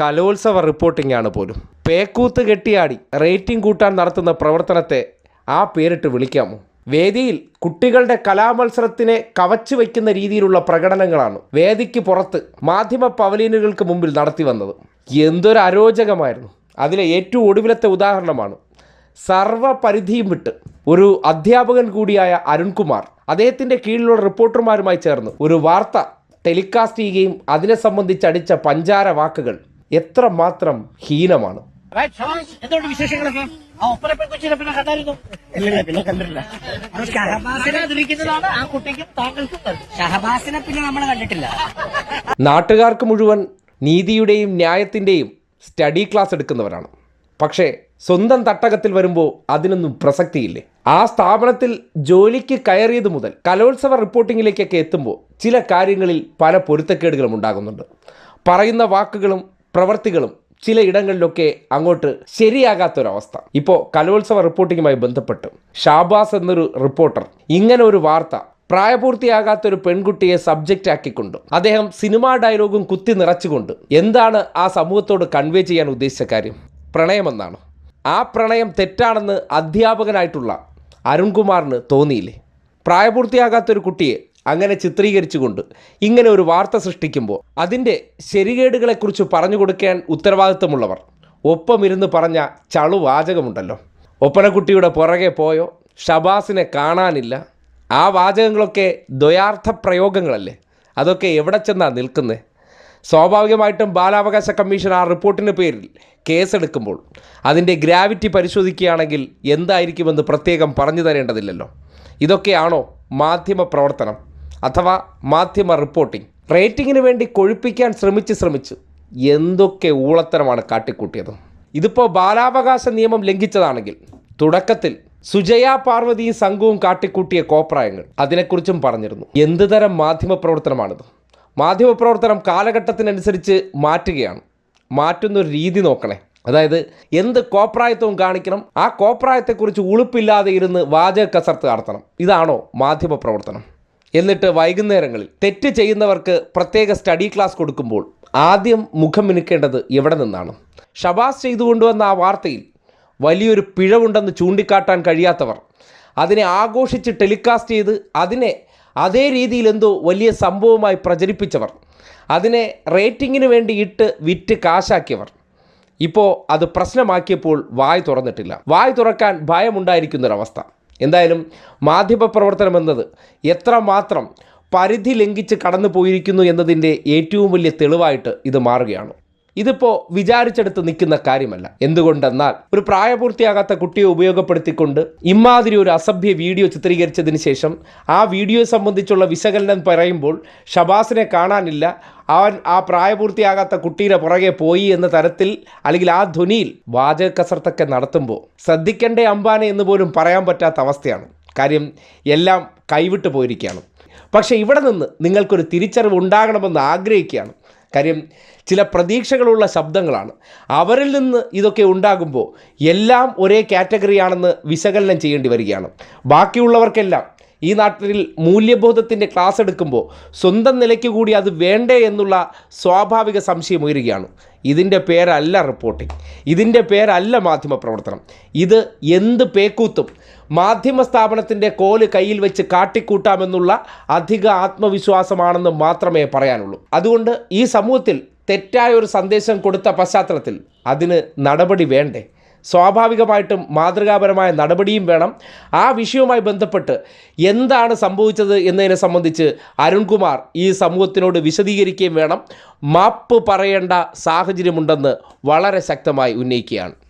കലോത്സവ റിപ്പോർട്ടിംഗ് ആണ് പോലും. പേക്കൂത്ത് കെട്ടിയാടി റേറ്റിംഗ് കൂട്ടാൻ നടത്തുന്ന പ്രവർത്തനത്തെ ആ പേരിട്ട് വിളിക്കാമോ? വേദിയിൽ കുട്ടികളുടെ കലാമത്സരത്തിനെ കവച്ചു വയ്ക്കുന്ന രീതിയിലുള്ള പ്രകടനങ്ങളാണ് വേദിക്ക് പുറത്ത് മാധ്യമ പവലീനുകൾക്ക് മുമ്പിൽ നടത്തി വന്നത്. എന്തൊരു അരോചകമായിരുന്നു. അതിലെ ഏറ്റവും ഒടുവിലത്തെ ഉദാഹരണമാണ് സർവപരിധിയും വിട്ട് ഒരു അധ്യാപകൻ കൂടിയായ അരുൺകുമാർ. അദ്ദേഹത്തിന്റെ കീഴിലുള്ള റിപ്പോർട്ടർമാരുമായി ചേർന്ന് ഒരു വാർത്ത ടെലികാസ്റ്റ് ചെയ്യുകയും അതിനെ സംബന്ധിച്ച് അടിച്ച പഞ്ചാര വാക്കുകൾ ഹീനമാണ്. ഷാസ് എന്തുകൊണ്ട് വിശേഷങ്ങളൊക്കെ? ആ കൊച്ചിനെ പിന്നെ കണ്ടായിരുന്നു ഇല്ല പിന്നെ കണ്ടിട്ടില്ല. ഷഹബാസിനാതിരിക്കുന്നതാണ് ആ കുട്ടിക്കും താങ്കൾക്കും ഷഹബാസിനെ പിന്നെ നമ്മൾ കണ്ടിട്ടില്ല. നാട്ടുകാർക്ക് മുഴുവൻ നീതിയുടെയും ന്യായത്തിന്റെയും സ്റ്റഡി ക്ലാസ് എടുക്കുന്നവരാണ്. പക്ഷേ സ്വന്തം തട്ടകത്തിൽ വരുമ്പോൾ അതിനൊന്നും പ്രസക്തിയില്ലേ? ആ സ്ഥാപനത്തിൽ ജോലിക്ക് കയറിയത് മുതൽ കലോത്സവ റിപ്പോർട്ടിങ്ങിലേക്കൊക്കെ എത്തുമ്പോൾ ചില കാര്യങ്ങളിൽ പല പൊരുത്തക്കേടുകളും ഉണ്ടാകുന്നുണ്ട്. പറയുന്ന വാക്കുകളും പ്രവർത്തികളും ചില ഇടങ്ങളിലൊക്കെ അങ്ങോട്ട് ശരിയാകാത്തൊരവസ്ഥ. ഇപ്പോൾ കലോത്സവ റിപ്പോർട്ടിങ്ങുമായി ബന്ധപ്പെട്ട് ഷാബാസ് എന്നൊരു റിപ്പോർട്ടർ ഇങ്ങനെ ഒരു വാർത്ത പ്രായപൂർത്തിയാകാത്ത ഒരു പെൺകുട്ടിയെ സബ്ജക്റ്റ് ആക്കിക്കൊണ്ട് അദ്ദേഹം സിനിമാ ഡയലോഗും കുത്തി നിറച്ചുകൊണ്ട് എന്താണ് ആ സമൂഹത്തോട് കൺവേ ചെയ്യാൻ ഉദ്ദേശിച്ച കാര്യം? പ്രണയമെന്നാണ്? ആ പ്രണയം തെറ്റാണെന്ന് അധ്യാപകനായിട്ടുള്ള അരുൺകുമാറിന് തോന്നിയില്ലേ? പ്രായപൂർത്തിയാകാത്തൊരു കുട്ടിയെ അങ്ങനെ ചിത്രീകരിച്ചുകൊണ്ട് ഇങ്ങനെ ഒരു വാർത്ത സൃഷ്ടിക്കുമ്പോൾ അതിന്റെ ശരികേടുകളെക്കുറിച്ച് പറഞ്ഞു കൊടുക്കാൻ ഉത്തരവാദിത്തമുള്ളവർ. ഒപ്പമിരുന്ന് പറഞ്ഞ ചളുവാചകമുണ്ടല്ലോ ഒപ്പനക്കുട്ടിയുടെ പുറകെ പോയോ? ഷബാസിനെ കാണാനില്ല. ആ വാചകങ്ങളൊക്കെ ദ്വയാർത്ഥ പ്രയോഗങ്ങളല്ലേ? അതൊക്കെ എവിടെ ചെന്നാണ് നിൽക്കുന്നത് സ്വാഭാവികമായിട്ടും ബാലാവകാശ കമ്മീഷൻ ആ റിപ്പോർട്ടിന്റെ പേരിൽ കേസെടുക്കുമ്പോൾ അതിന്റെ ഗ്രാവിറ്റി പരിശോധിക്കുകയാണെങ്കിൽ എന്തായിരിക്കുമെന്ന് പ്രത്യേകം പറഞ്ഞു തരേണ്ടതില്ലല്ലോ. ഇതൊക്കെയാണോ മാധ്യമ പ്രവർത്തനം അഥവാ മാധ്യമ റിപ്പോർട്ടിംഗ്. റേറ്റിങ്ങിന് വേണ്ടി കൊഴുപ്പിക്കാൻ ശ്രമിച്ച് ശ്രമിച്ച് എന്തൊക്കെ ഊളത്തരമാണ് കാട്ടിക്കൂട്ടിയത്. ഇതിപ്പോൾ ബാലാവകാശ നിയമം ലംഘിച്ചതാണെങ്കിൽ തുടക്കത്തിൽ സുജയ പാർവതിയും സംഘവും കാട്ടിക്കൂട്ടിയ കോപ്രായങ്ങൾ അതിനെക്കുറിച്ചും പറഞ്ഞിരുന്നു. എന്ത് തരം മാധ്യമ പ്രവർത്തനമാണിത്? മാധ്യമപ്രവർത്തനം കാലഘട്ടത്തിനനുസരിച്ച് മാറ്റുകയാണ്. മാറ്റുന്നൊരു രീതി നോക്കണേ. അതായത് എന്ത് കോപ്രായത്വവും കാണിക്കണം ആ കോപ്രായത്തെക്കുറിച്ച് ഉളുപ്പില്ലാതെ ഇരുന്ന് വാചക കസർത്ത് നടത്തണം. ഇതാണോ മാധ്യമ പ്രവർത്തനം? എന്നിട്ട് വൈകുന്നേരങ്ങളിൽ തെറ്റ് ചെയ്യുന്നവർക്ക് പ്രത്യേക സ്റ്റഡി ക്ലാസ് കൊടുക്കുമ്പോൾ ആദ്യം മുഖം മിനുക്കേണ്ടത് എവിടെ നിന്നാണ്? ഷബാസ് ചെയ്തു കൊണ്ടുവന്ന ആ വാർത്തയിൽ വലിയൊരു പിഴവുണ്ടെന്ന് ചൂണ്ടിക്കാട്ടാൻ കഴിയാത്തവർ അതിനെ ആഘോഷിച്ച് ടെലികാസ്റ്റ് ചെയ്ത് അതിനെ അതേ രീതിയിൽ എന്തോ വലിയ സംഭവമായി പ്രചരിപ്പിച്ചവർ അതിനെ റേറ്റിങ്ങിന് വേണ്ടി ഇട്ട് വിറ്റ് കാശാക്കിയവർ. ഇപ്പോൾ അത് പ്രശ്നമാക്കിയപ്പോൾ വായ് തുറന്നിട്ടില്ല. വായ് തുറക്കാൻ ഭയമുണ്ടായിരിക്കുന്നൊരവസ്ഥ. എന്തായാലും മാധ്യമപ്രവർത്തനം എന്നത് എത്രമാത്രം പരിധി ലംഘിച്ച് കടന്നു പോയിരിക്കുന്നു എന്നതിന്റെ ഏറ്റവും വലിയ തെളിവായിട്ട് ഇത് മാറുകയാണ്. ഇതിപ്പോൾ വിചാരിച്ചെടുത്ത് നിൽക്കുന്ന കാര്യമല്ല. എന്തുകൊണ്ടെന്നാൽ ഒരു പ്രായപൂർത്തിയാകാത്ത കുട്ടിയെ ഉപയോഗപ്പെടുത്തിക്കൊണ്ട് ഇമാതിരി ഒരു അസഭ്യ വീഡിയോ ചിത്രീകരിച്ചതിന് ശേഷം ആ വീഡിയോ സംബന്ധിച്ചുള്ള വിശകലനം പറയുമ്പോൾ ഷബാസിനെ കാണാനില്ല. അവൻ ആ പ്രായപൂർത്തിയാകാത്ത കുട്ടിയുടെ പുറകെ പോയി എന്ന തരത്തിൽ അല്ലെങ്കിൽ ആ ധ്വനിയിൽ വാചക കസർത്തൊക്കെ നടത്തുമ്പോൾ ശ്രദ്ധിക്കേണ്ടേ അമ്പാനെ എന്ന് പോലും പറയാൻ പറ്റാത്ത അവസ്ഥയാണ്. കാര്യം എല്ലാം കൈവിട്ടു പോയിരിക്കുകയാണ്. പക്ഷേ ഇവിടെ നിന്ന് നിങ്ങൾക്കൊരു തിരിച്ചറിവ് ഉണ്ടാകണമെന്ന് ആഗ്രഹിക്കുകയാണ്. കാര്യം ചില പ്രതീക്ഷകളുള്ള ശബ്ദങ്ങളാണ്. അവരിൽ നിന്ന് ഇതൊക്കെ ഉണ്ടാകുമ്പോൾ എല്ലാം ഒരേ കാറ്റഗറിയാണെന്ന് വിശകലനം ചെയ്യേണ്ടി വരികയാണ്. ബാക്കിയുള്ളവർക്കെല്ലാം ഈ നാട്ടിൽ മൂല്യബോധത്തിന്റെ ക്ലാസ് എടുക്കുമ്പോൾ സ്വന്തം നിലയ്ക്ക് കൂടി അത് വേണ്ടേ എന്നുള്ള സ്വാഭാവിക സംശയം ഉയരുകയാണ്. ഇതിന്റെ പേരല്ല റിപ്പോർട്ടിംഗ്. ഇതിന്റെ പേരല്ല മാധ്യമപ്രവർത്തനം. ഇത് എന്ത് പേക്കൂത്തും മാധ്യമ സ്ഥാപനത്തിന്റെ കോൽ കയ്യിൽ വെച്ച് കാട്ടിക്കൂട്ടാമെന്നുള്ള അധിക ആത്മവിശ്വാസമാണെന്ന് മാത്രമേ പറയാനുള്ളൂ. അതുകൊണ്ട് ഈ സമൂഹത്തിൽ തെറ്റായ ഒരു സന്ദേശം കൊടുത്ത പശ്ചാത്തലത്തിൽ അതിന് നടപടി വേണ്ടേ? സ്വാഭാവികമായിട്ടും മാതൃകാപരമായ നടപടിയും വേണം. ആ വിഷയവുമായി ബന്ധപ്പെട്ട് എന്താണ് സംഭവിച്ചത് എന്നതിനെ സംബന്ധിച്ച് അരുൺകുമാർ ഈ സമൂഹത്തിനോട് വിശദീകരിക്കുകയും വേണം. മാപ്പ് പറയേണ്ട സാഹചര്യമുണ്ടെന്ന് വളരെ ശക്തമായി ഉന്നയിക്കുകയാണ്.